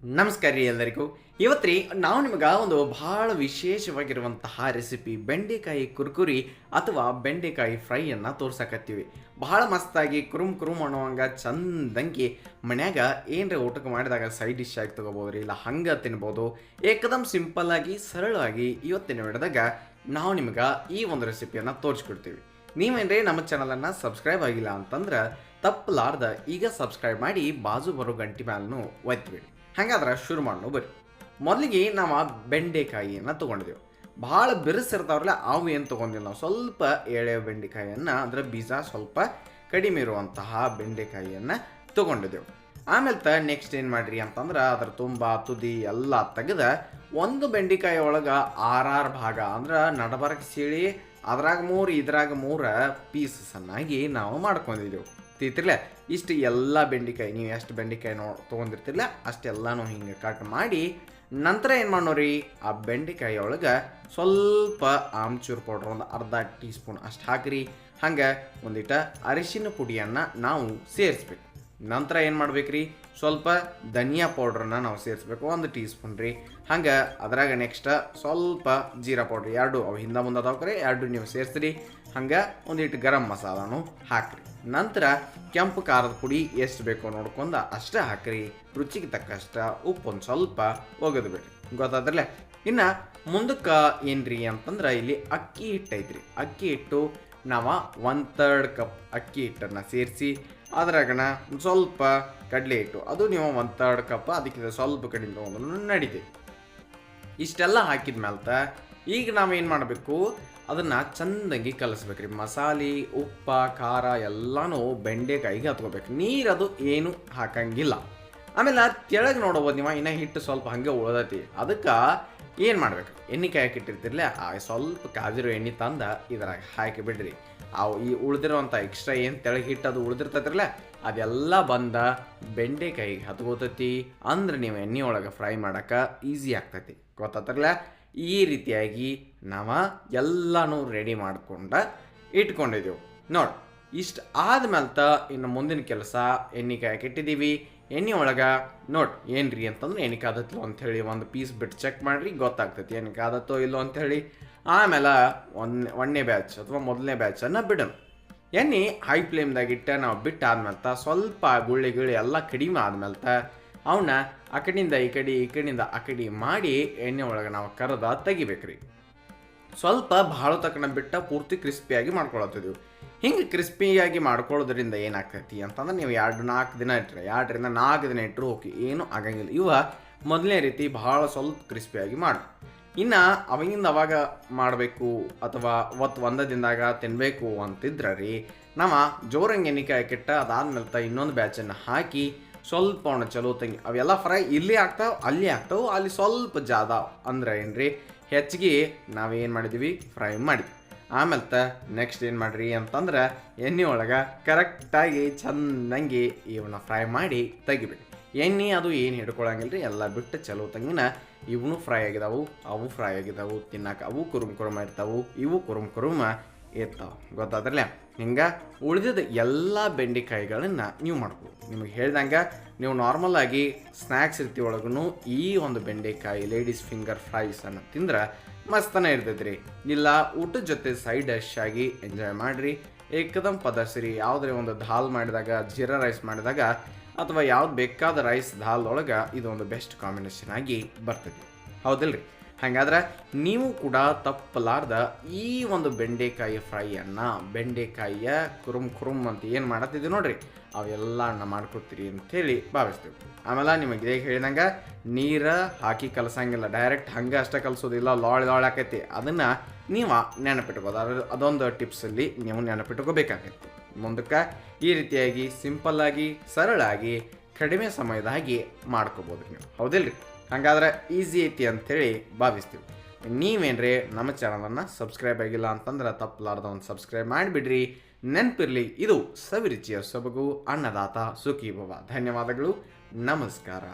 ನಮಸ್ಕಾರ ರೀ ಎಲ್ಲರಿಗೂ. ಇವತ್ತು ರೀ ನಾವು ನಿಮಗೆ ಒಂದು ಭಾಳ ವಿಶೇಷವಾಗಿರುವಂತಹ ರೆಸಿಪಿ ಬೆಂಡೆಕಾಯಿ ಕುರ್ಕುರಿ ಅಥವಾ ಬೆಂಡೆಕಾಯಿ ಫ್ರೈಯನ್ನು ತೋರ್ಸಕತ್ತೀವಿ. ಬಹಳ ಮಸ್ತಾಗಿ ಕುರುಮ್ ಕುರುಮ್ ಅನ್ನುವಂಗ ಚಂದಂಗಿ ಮನ್ಯಾಗ ಏನರ ಊಟಕ್ಕೆ ಮಾಡಿದಾಗ ಸೈಡ್ ಡಿಶ್ ಆಗಿ ತೊಗೋಬೋದು ರೀ, ಇಲ್ಲ ಹಂಗೆ ತಿನ್ಬೋದು. ಏಕದಮ್ ಸಿಂಪಲ್ ಆಗಿ ಸರಳವಾಗಿ ಇವತ್ತಿನ ವಿಡಿಯೋದಾಗ ನಾವು ನಿಮ್ಗೆ ಈ ಒಂದು ರೆಸಿಪಿಯನ್ನು ತೋರಿಸ್ಕೊಡ್ತೀವಿ. ನೀವೇನ್ರಿ ನಮ್ಮ ಚಾನಲನ್ನು ಸಬ್ಸ್ಕ್ರೈಬ್ ಆಗಿಲ್ಲ ಅಂತಂದ್ರೆ ತಪ್ಪಲಾರ್ದ ಈಗ ಸಬ್ಸ್ಕ್ರೈಬ್ ಮಾಡಿ ಬಾಜು ಬರೋ ಗಂಟಿ ಮ್ಯಾಲೂ ಒತ್ತಿಬಿಡಿ ಹಾಗಾದ್ರೆ ಶುರು ಮಾಡೋಣ ಬರ್ರಿ. ಮೊದಲಿಗೆ ನಾವು ಬೆಂಡೆಕಾಯಿಯನ್ನು ತೊಗೊಂಡಿದ್ದೆವು ಭಾಳ ಬಿರುಸಿರ್ತಾವ್ರಲ್ಲ, ಅವು ಏನು ತೊಗೊಂಡಿಲ್ಲ ನಾವು. ಸ್ವಲ್ಪ ಎಳೆ ಬೆಂಡೆಕಾಯಿಯನ್ನು, ಅಂದರೆ ಬೀಜ ಸ್ವಲ್ಪ ಕಡಿಮೆ ಇರುವಂತಹ ಬೆಂಡೆಕಾಯಿಯನ್ನು ತೊಗೊಂಡಿದ್ದೆವು ಆಮೇಲೆ ತ ನೆಕ್ಸ್ಟ್ ಏನು ಮಾಡ್ರಿ ಅಂತಂದ್ರೆ, ಅದರ ತುಂಬ ತುದಿ ಎಲ್ಲ ತೆಗೆದ ಒಂದು ಬೆಂಡೆಕಾಯಿ ಒಳಗೆ ಆರಾರು ಭಾಗ, ಅಂದ್ರೆ ನಡಬರಕ್ಕೆ ಸೀಳಿ, ಅದ್ರಾಗ ಮೂರು, ಇದ್ರಾಗ ಮೂರು ಪೀಸಸನ್ನಾಗಿ ನಾವು ಮಾಡ್ಕೊಂಡಿದ್ದೆವು ತಿರ್ತಿರ್ಲೆ ಇಷ್ಟು ಎಲ್ಲ ಬೆಂಡೆಕಾಯಿ, ನೀವು ಎಷ್ಟು ಬೆಂಡೆಕಾಯಿ ನೋ ತೊಗೊಂಡಿರ್ತಿರ್ಲ ಅಷ್ಟೆಲ್ಲನೂ ಹಿಂಗೆ ಕಟ್ ಮಾಡಿ ನಂತರ ಏನು ಮಾಡೋರಿ ಆ ಬೆಂಡೆಕಾಯಿ ಒಳಗೆ ಸ್ವಲ್ಪ ಆಮ್ಚೂರು ಪೌಡ್ರ್ ಒಂದು ಅರ್ಧ ಟೀ ಸ್ಪೂನ್ ಅಷ್ಟು ಹಾಕಿರಿ. ಹಂಗೆ ಒಂದಿಟ ಅರಿಶಿನ ಪುಡಿಯನ್ನು ನಾವು ಸೇರಿಸ್ಬೇಕು. ನಂತರ ಏನು ಮಾಡ್ಬೇಕ್ರಿ? ಸ್ವಲ್ಪ ಧನಿಯಾ ಪೌಡ್ರನ್ನ ನಾವು ಸೇರಿಸ್ಬೇಕು, ಒಂದು ಟೀ ಸ್ಪೂನ್ ರೀ. ಹಂಗೆ ಅದ್ರಾಗ ನೆಕ್ಸ್ಟ್ ಸ್ವಲ್ಪ ಜೀರಾ ಪೌಡ್ರ್ ಎರಡು, ಅವು ಹಿಂದೆ ಮುಂದೆ ಅದಾವ್ರಿ ಎರಡು ನೀವು ಸೇರಿಸ್ರಿ. ಹಂಗೆ ಒಂದಿಟ್ಟು ಗರಂ ಮಸಾಲಾನು ಹಾಕ್ರಿ. ನಂತರ ಕೆಂಪು ಖಾರದ ಪುಡಿ ಎಷ್ಟು ಬೇಕೋ ನೋಡ್ಕೊಂಡು ಅಷ್ಟೇ ಹಾಕ್ರಿ. ರುಚಿಗೆ ತಕ್ಕಷ್ಟ ಉಪ್ಪು ಒಂದು ಸ್ವಲ್ಪ ಒಗೆದು ಬಿಡ್ರಿ ಗೊತ್ತಾದ್ರಲ್ಲ? ಇನ್ನು ಮುಂದಕ್ಕೆ ಏನ್ರಿ ಅಂತಂದ್ರೆ ಇಲ್ಲಿ ಅಕ್ಕಿ ಹಿಟ್ಟು ಐತ್ರಿ ಅಕ್ಕಿ ಹಿಟ್ಟು ನಾವು ಒನ್ ತರ್ಡ್ ಕಪ್ ಅಕ್ಕಿ ಹಿಟ್ಟನ್ನು ಸೇರಿಸಿ, ಅದ್ರಾಗನ ಸ್ವಲ್ಪ ಕಡಲೆ ಹಿಟ್ಟು. ಅದು ನೀವು ಒಂದು ತರ್ಡ್ ಕಪ್ ಅದಕ್ಕಿಂತ ಸ್ವಲ್ಪ ಕಡಿಮೆ ತೊಗೊಂಡು ನಡೀತೈತಿ. ಇಷ್ಟೆಲ್ಲ ಹಾಕಿದ ಮೇಲೆ ಈಗ ನಾವೇನು ಮಾಡಬೇಕು, ಅದನ್ನು ಚಂದಂಗಿ ಕಲಿಸ್ಬೇಕ್ರಿ. ಮಸಾಲೆ, ಉಪ್ಪ, ಖಾರ ಎಲ್ಲನೂ ಬೆಂಡೆಕಾಯಿಗೆ ಹತ್ಕೋಬೇಕು. ನೀರದು ಏನು ಹಾಕಂಗಿಲ್ಲ. ಆಮೇಲೆ ಕೆಳಗೆ ನೋಡ್ಬೋದು ನೀವು, ಇನ್ನ ಹಿಟ್ಟು ಸ್ವಲ್ಪ ಹಂಗೆ ಉಳ್ದೈತಿ. ಅದಕ್ಕೆ ಏನು ಮಾಡ್ಬೇಕು? ಎಣ್ಣೆ ಕಾಯಕ್ಕೆ ಇಟ್ಟಿರ್ತಿರ್ಲೆ ಆ ಸ್ವಲ್ಪ ಕಾದಿರೋ ಎಣ್ಣೆ ತಂದು ಇದ್ರಾಗ ಹಾಕಿ ಬಿಡ್ರಿ. ಅವು ಈ ಉಳ್ದಿರೋಂಥ ಎಕ್ಸ್ಟ್ರಾ ಏನು ತೆಳಗೆ ಹಿಟ್ಟು ಅದು ಉಳ್ದಿರ್ತೈತ್ರಲ್ಲ, ಅದೆಲ್ಲ ಬಂದ ಬೆಂಡೆಕಾಯಿಗೆ ಹತ್ಕೋತೈತಿ ಅಂದ್ರೆ ನೀವು ಎಣ್ಣೆ ಒಳಗೆ ಫ್ರೈ ಮಾಡಕ್ಕೆ ಈಸಿ ಆಗ್ತೈತಿ. ಗೊತ್ತಾತ್ರಲ್ಲ? ಈ ರೀತಿಯಾಗಿ ನಾವು ಎಲ್ಲನೂ ರೆಡಿ ಮಾಡ್ಕೊಂಡ ಇಟ್ಕೊಂಡಿದ್ದೆವು ನೋಡಿ, ಇಷ್ಟು ಆದ್ಮೇಲೆ ಇನ್ನು ಮುಂದಿನ ಕೆಲಸ ಎಣ್ಣೆ ಕಾಯಕ್ಕೆ ಇಟ್ಟಿದ್ದೀವಿ ಎಣ್ಣೆ ಒಳಗೆ, ನೋಡಿ, ಏನ್ರಿ ಅಂತಂದ್ರೆ ಎಣ್ಣೆ ಕಾದತ್ಲು ಅಂಥೇಳಿ ಒಂದು ಪೀಸ್ ಬಿಟ್ಟು ಚೆಕ್ ಮಾಡಿರಿ, ಗೊತ್ತಾಗ್ತೈತಿ ಎಣ್ಣೆ ಕಾದತ್ತೋ ಇಲ್ಲೋ ಅಂಥೇಳಿ. ಆಮೇಲೆ ಒಂದು ಒಂದನೇ ಬ್ಯಾಚ್ ಅಥವಾ ಮೊದಲನೇ ಬ್ಯಾಚನ್ನು ಬಿಡೋಣ. ಎಣ್ಣೆ ಹೈ ಫ್ಲೇಮ್ದಾಗ ಇಟ್ಟ ನಾವು ಬಿಟ್ಟು ಆದ್ಮೇಲೆ ಸ್ವಲ್ಪ ಗುಳ್ಳಿ ಗಿಳಿ ಎಲ್ಲ ಕಡಿಮೆ ಆದ್ಮೇಲೆ ಅವನ್ನ ಆ ಕಡೆಯಿಂದ ಈ ಕಡೆ, ಈ ಕಡೆಯಿಂದ ಆ ಕಡೆ ಮಾಡಿ ಎಣ್ಣೆ ಒಳಗೆ ನಾವು ಕರೆದ ತೆಗಿಬೇಕ್ರಿ. ಸ್ವಲ್ಪ ಭಾಳ ತಕ್ಕನ ಬಿಟ್ಟ ಪೂರ್ತಿ ಕ್ರಿಸ್ಪಿಯಾಗಿ ಮಾಡ್ಕೊಳತ್ತಿದ್ದೀವಿ ಹಿಂಗೆ ಕ್ರಿಸ್ಪಿಯಾಗಿ ಮಾಡ್ಕೊಳ್ಳೋದ್ರಿಂದ ಏನಾಗ್ತೈತಿ ಅಂತಂದ್ರೆ ನೀವು ಎರಡು ನಾಲ್ಕು ದಿನ ಇಟ್ಟರೆ ಎರಡರಿಂದ ನಾಲ್ಕು ದಿನ ಇಟ್ಟರು ಓಕೆ, ಏನೂ ಆಗಂಗಿಲ್ಲ. ಇವ ಮೊದಲನೇ ರೀತಿ ಭಾಳ ಸ್ವಲ್ಪ ಕ್ರಿಸ್ಪಿಯಾಗಿ ಮಾಡಿ. ಇನ್ನು ಅವಾಗಿಂದ ಅವಾಗ ಮಾಡಬೇಕು ಅಥವಾ ಒತ್ತು ಒಂದ ದಿನದಾಗ ತಿನ್ನಬೇಕು ಅಂತಿದ್ರೆ ರೀ ನಾವು ಜೋರಂಗೆ ಎಣ್ಣಿಕಾಯಿ ಕೆಟ್ಟ ಅದಾದ್ಮೇಲೆ ಇನ್ನೊಂದು ಬ್ಯಾಚನ್ನು ಹಾಕಿ ಸ್ವಲ್ಪ ಅವನ ಚಲೋ ತಂಗಿ ಅವೆಲ್ಲ ಫ್ರೈ ಇಲ್ಲಿ ಆಗ್ತಾವೆ, ಅಲ್ಲಿ ಆಗ್ತಾವೆ, ಅಲ್ಲಿ ಸ್ವಲ್ಪ ಜಾದ ಅಂದ್ರೆ ಏನ್ರಿ ಹೆಚ್ಚಿಗೆ ನಾವೇನು ಮಾಡಿದ್ವಿ? ಫ್ರೈ ಮಾಡಿದ್ವಿ. ಆಮೇಲೆ ತ ನೆಕ್ಸ್ಟ್ ಏನು ಮಾಡ್ರಿ ಅಂತಂದ್ರೆ ಎಣ್ಣೆ ಒಳಗೆ ಕರೆಕ್ಟಾಗಿ ಚೆನ್ನಾಗಿ ಇವನ್ನ ಫ್ರೈ ಮಾಡಿ ತೆಗಿಬೇಕು. ಎಣ್ಣೆ ಅದು ಏನು ಹಿಡ್ಕೊಳಂಗಿಲ್ಲ ರೀ ಎಲ್ಲ ಬಿಟ್ಟು ಚಲೋ ತಂಗಿನ ಇವನು ಫ್ರೈ ಆಗಿದಾವು, ಅವು ಫ್ರೈ ಆಗಿದಾವು ತಿನ್ನಕ್ಕೆ ಅವು ಕುರುಮ್ ಕುರುಮ ಇರ್ತಾವು ಇವು ಕುರುಮ್ ಕುರುಮ ಇರ್ತಾವೆ ಗೊತ್ತಾದ್ರಲ್ಲ? ಹಿಂಗೆ ಉಳಿದಿದ್ದ ಎಲ್ಲ ಬೆಂಡೆಕಾಯಿಗಳನ್ನು ನೀವು ಮಾಡ್ಬೋದು. ನಿಮಗೆ ಹೇಳ್ದಂಗೆ ನೀವು ನಾರ್ಮಲ್ ಆಗಿ ಸ್ನ್ಯಾಕ್ಸ್ ರೀತಿ ಒಳಗೂ ಈ ಒಂದು ಬೆಂಡೆಕಾಯಿ ಲೇಡೀಸ್ ಫಿಂಗರ್ ಫ್ರೈಸ್ ಅನ್ನು ತಿಂದ್ರೆ ಮಸ್ತನ ಇರ್ತೈತೆ ರೀ ಇಲ್ಲ, ಊಟದ ಜೊತೆ ಸೈಡ್ ಡಿಶ್ ಆಗಿ ಎಂಜಾಯ್ ಮಾಡಿರಿ. ಏಕದಮ್ ಪದರ್ಸಿರಿ. ಯಾವುದೇ ಒಂದು ದಾಲ್ ಮಾಡಿದಾಗ, ಜೀರಾ ರೈಸ್ ಮಾಡಿದಾಗ, ಅಥವಾ ಯಾವ್ದು ಬೇಕಾದ ರೈಸ್ ದಾಲ್ ಒಳಗೆ ಇದೊಂದು ಬೆಸ್ಟ್ ಕಾಂಬಿನೇಷನ್ ಆಗಿ ಬರ್ತೈತಿ. ಹೌದಿಲ್ರಿ? ಹಾಗಾದ್ರೆ ನೀವು ಕೂಡ ತಪ್ಪಲಾರ್ದ ಈ ಒಂದು ಬೆಂಡೆಕಾಯಿ ಫ್ರೈಯನ್ನು, ಬೆಂಡೆಕಾಯಿಯ ಕುರುಮ್ ಕುರುಮ್ ಅಂತ ಏನು ಮಾಡತ್ತಿದ್ದೀವಿ ನೋಡ್ರಿ ಅವೆಲ್ಲ ಮಾಡ್ಕೊತೀರಿ ಅಂಥೇಳಿ ಭಾವಿಸ್ತೀವಿ. ಆಮೇಲೆ ನಿಮಗೆ ಇದೇ ಹೇಳಿದಂಗೆ, ನೀರು ಹಾಕಿ ಕಲಸಂಗಿಲ್ಲ ಡೈರೆಕ್ಟ್ ಹಂಗೆ ಅಷ್ಟೇ ಕಲಿಸೋದಿಲ್ಲ, ಲಾಳ್ ಲಾಳ್ ಆಕೈತಿ. ಅದನ್ನು ನೀವು ನೆನಪಿಟ್ಕೋದು ಅದ್ರ ಅದೊಂದು ಟಿಪ್ಸಲ್ಲಿ ನೀವು ನೆನಪಿಟ್ಕೋಬೇಕಾಗತ್ತೆ. ಮುಂದಕ್ಕೆ ಈ ರೀತಿಯಾಗಿ ಸಿಂಪಲ್ಲಾಗಿ ಸರಳಾಗಿ, ಕಡಿಮೆ ಸಮಯದಾಗಿ ಮಾಡ್ಕೋಬೋದು ನೀವು. ಹೌದಿಲ್ರಿ? ಹಾಗಾದ್ರೆ ಈಸಿ ಐತಿ ಅಂಥೇಳಿ ಭಾವಿಸ್ತೀವಿ. ನೀವೇನ್ರಿ ನಮ್ಮ ಚಾನಲನ್ನು ಸಬ್ಸ್ಕ್ರೈಬ್ ಆಗಿಲ್ಲ ಅಂತಂದ್ರೆ ತಪ್ಪಲಾರ್ದ ಒಂದು ಸಬ್ಸ್ಕ್ರೈಬ್ ಮಾಡಿಬಿಡ್ರಿ. ನೆನಪಿರ್ಲಿ, ಇದು ಸವಿರುಚಿಯ ಸೊಬಗು, ಅನ್ನದಾತ ಸುಖಿ ಭವ ಧನ್ಯವಾದಗಳು. ನಮಸ್ಕಾರ.